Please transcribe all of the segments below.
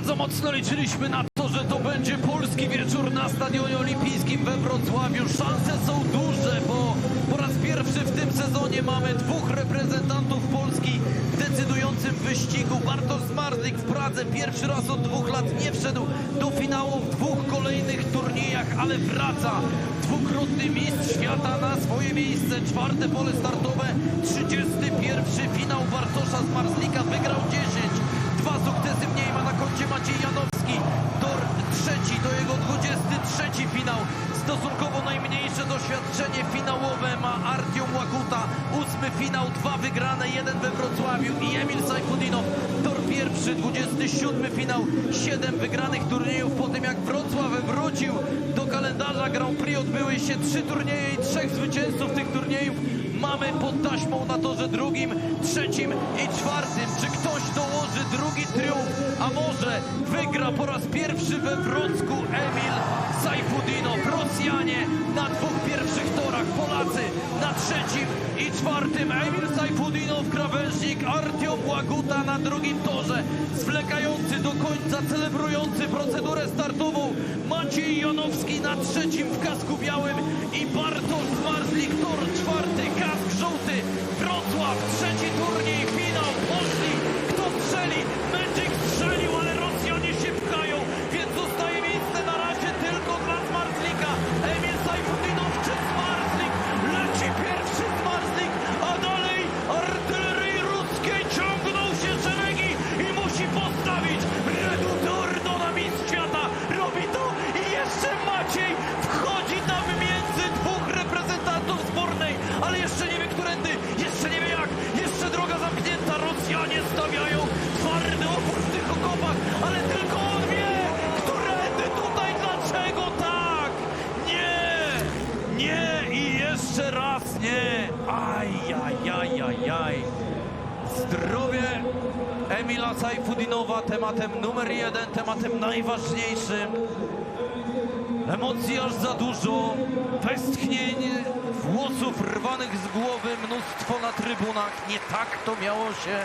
Bardzo mocno liczyliśmy na to, że to będzie polski wieczór na Stadionie Olimpijskim we Wrocławiu. Szanse są duże, bo po raz pierwszy w tym sezonie mamy dwóch reprezentantów Polski w decydującym wyścigu. Bartosz Zmarzlik w Pradze pierwszy raz od dwóch lat nie wszedł do finału w dwóch kolejnych turniejach, ale wraca. Dwukrotny mistrz świata na swoje miejsce. Czwarte pole startowe, 31 finał Bartosza Zmarzlika. Wygrał 10. finał, dwa wygrane, jeden we Wrocławiu i Emil Sajfudinow. Tor pierwszy, 27 finał, siedem wygranych turniejów po tym jak Wrocław wrócił do kalendarza Grand Prix. Odbyły się trzy turnieje i trzech zwycięzców tych turniejów. Mamy pod taśmą na torze drugim, trzecim i czwartym. Czy ktoś dołoży drugi triumf, a może wygra po raz pierwszy we Wrocku Emil Sajfudinow. Rosjanie na dwóch pierwszych torach, Polacy na trzecim i czwartym. Emil Sajfudinow, krawężnik, Artiom Łaguta na drugim torze. Zwlekający do końca, celebrujący procedurę startową. Maciej Janowski na trzecim w kasku białym i Bartosz Zmarzlik, tor czwarty, kask żółty. Wrocław, trzeci aj, aj, aj, aj. Zdrowie Emila Sajfudinowa tematem numer jeden, tematem najważniejszym. Emocji aż za dużo, westchnień, włosów rwanych z głowy, mnóstwo na trybunach. Nie tak to miało się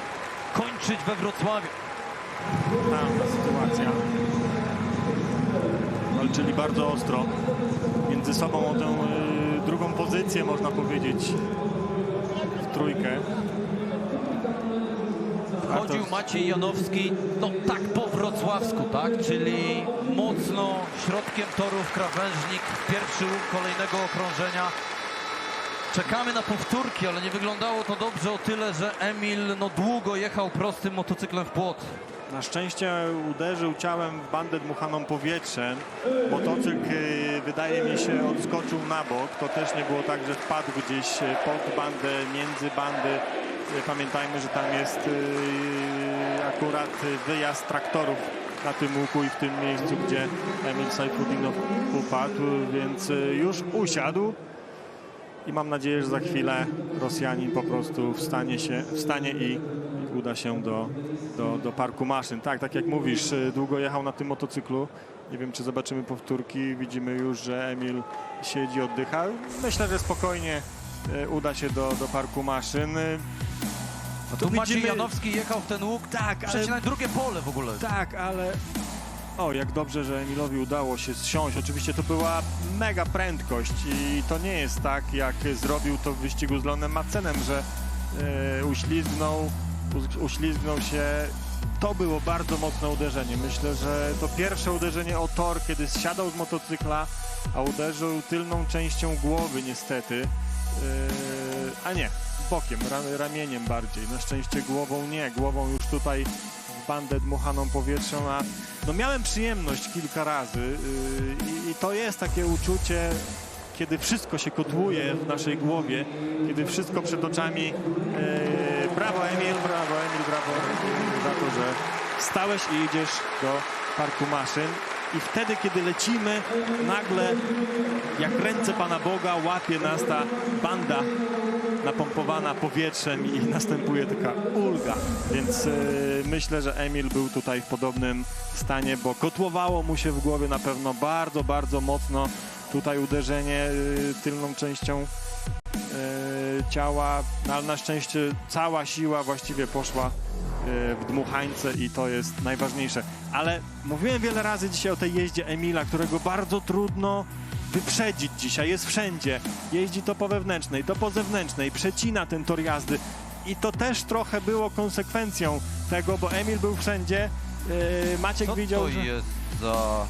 kończyć we Wrocławiu. Realna sytuacja. Walczyli bardzo ostro. Między sobą o tę y, drugą pozycję, można powiedzieć, trójkę. Chodził Bartosz- Maciej Janowski, no tak po wrocławsku, tak? Czyli mocno środkiem torów krawężnik, pierwszy łuk kolejnego okrążenia. Czekamy na powtórki, ale nie wyglądało to dobrze o tyle, że Emil no długo jechał prostym motocyklem w płot. Na szczęście uderzył ciałem w bandę dmuchaną powietrzem. Motocykl, y, wydaje mi się, odskoczył na bok. To też nie było tak, że wpadł gdzieś y, pod bandę, między bandy. Y, Pamiętajmy, że tam jest akurat wyjazd traktorów na tym łuku i w tym miejscu, gdzie Emil Sajfudinow upadł, więc już usiadł. I mam nadzieję, że za chwilę Rosjanin po prostu wstanie, się, wstanie i uda się do, do, do parku maszyn. Tak, tak jak mówisz, y, długo jechał na tym motocyklu. Nie wiem, czy zobaczymy powtórki. Widzimy już, że Emil siedzi, oddycha. Myślę, że spokojnie y, uda się do, do parku maszyn. Y, No tu Tu Maciej widzimy- Janowski jechał w ten łuk, Tak, ale- przecinać drugie pole w ogóle. Tak, ale... O, jak dobrze, że Emilowi udało się zsiąść. Oczywiście to była mega prędkość i to nie jest tak, jak zrobił to w wyścigu z Lonem Macenem, że e, uślizgnął, uślizgnął się. To było bardzo mocne uderzenie. Myślę, że to pierwsze uderzenie o tor, kiedy zsiadał z motocykla, a uderzył tylną częścią głowy niestety. E, a nie, bokiem, ra, ramieniem bardziej. Na szczęście głową nie. Głową już tutaj w bandę dmuchaną powietrzem, a no miałem przyjemność kilka razy yy, i, i to jest takie uczucie, kiedy wszystko się kotłuje w naszej głowie, kiedy wszystko przed oczami. Yy, brawo Emil, brawo Emil, brawo za to, że stałeś i idziesz do parku maszyn. I wtedy, kiedy lecimy, nagle jak ręce Pana Boga łapie nas ta banda napompowana powietrzem i następuje taka ulga. Więc e, myślę, że Emil był tutaj w podobnym stanie, bo kotłowało mu się w głowie na pewno bardzo, bardzo mocno. Tutaj uderzenie e, tylną częścią ciała, no, ale na szczęście cała siła właściwie poszła w dmuchańce i to jest najważniejsze. Ale mówiłem wiele razy dzisiaj o tej jeździe Emila, którego bardzo trudno wyprzedzić dzisiaj. Jest wszędzie. Jeździ to po wewnętrznej, to po zewnętrznej, przecina ten tor jazdy. I to też trochę było konsekwencją tego, bo Emil był wszędzie. Yy, Maciek Co widział, to że... jest za